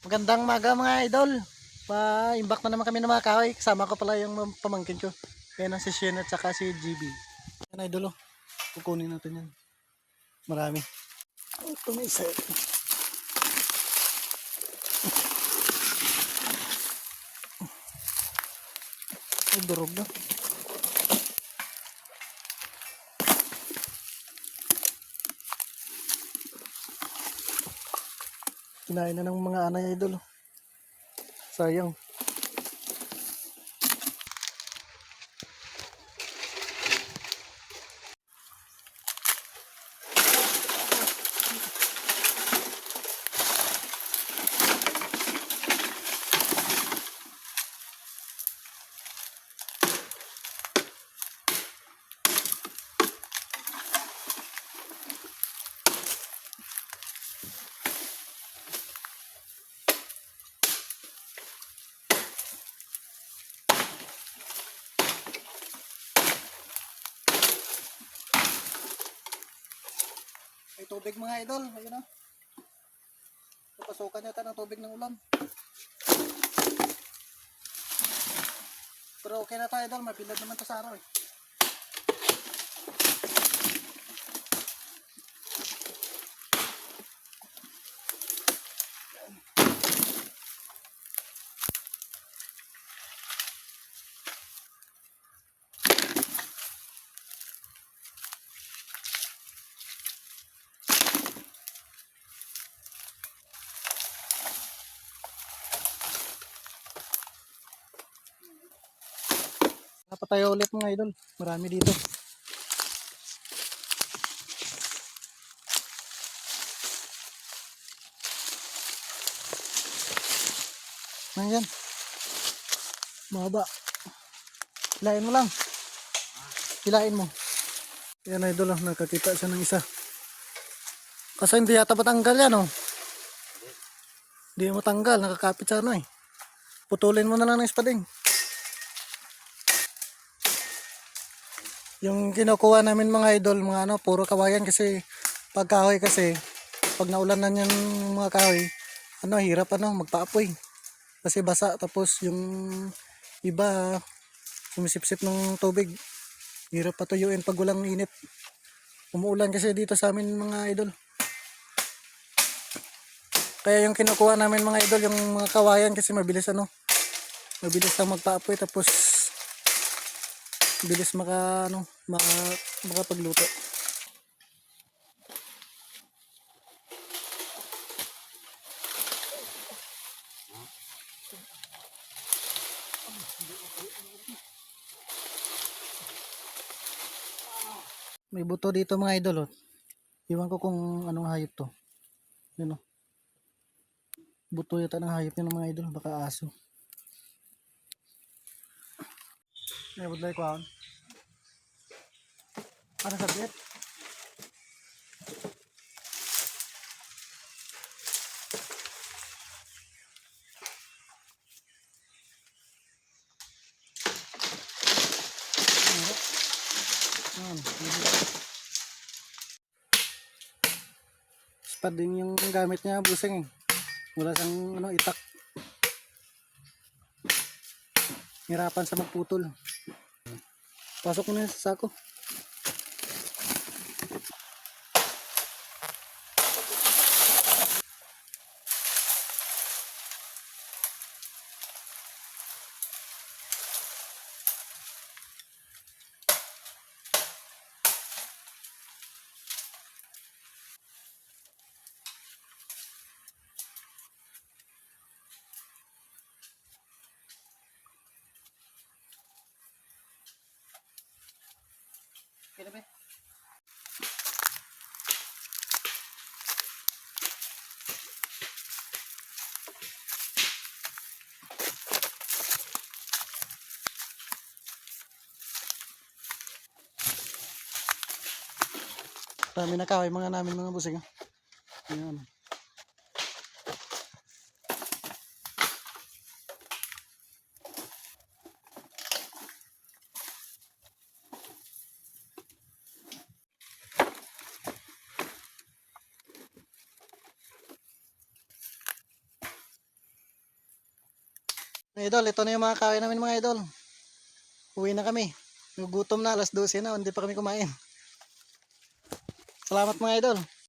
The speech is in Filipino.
Magandang maga mga idol. Pa-imbak na naman kami ng mga kahoy. Kasama ko pala yung pamangkin ko. Yan ang si Shin at saka si GB. Yan idol oh. Kukunin natin yan. Marami. Ito may isa. Ay, durog na. Kinain na ng mga anay idol. Sayang. May tubig mga idol. Ayun o. Papasukan yata ng tubig ng ulan. Pero okay na tayo idol. Mapilad naman to sa araw eh. Dapat tayo ulit mga idol. Marami dito. Ayan. Mahaba. Hilain mo lang. Hilain mo. Yan idol, oh, nakakita siya ng isa. Kasi hindi yata matanggal yan, oh. Hindi mo tanggal, nakakapit sa ano eh. Putulin mo na lang ng espading. Yung kinukuha namin mga idol, mga ano, puro kawayan kasi pag kahoy kasi, pag naulan na yan mga kahoy, ano, hirap ano, magpaapoy. Kasi basa, tapos yung iba, sumisipsip ng tubig. Hirap patuyuin pag walang init. Umuulan kasi dito sa amin mga idol. Kaya yung kinukuha namin mga idol, yung mga kawayan kasi mabilis ano, mabilis lang magpaapoy tapos bilis maka ano maka, makapagluto may buto dito mga idol oh. iwan ko kung anong hayop to yun oh. buto yata ng hayop yun mga idol baka aso may budlay ko ahon ano sabit Spad din yung gamit niya busing eh. Wala siyang ano, itak. Hirapan sa magputol. Pasok mo na sa Dami na kaway mga namin mga busing. ah. Ayan. Idol, ito na yung mga kain namin mga idol. Uwi na kami. Gugutom na, alas 12 na, hindi pa kami kumain. Salamat mga idol.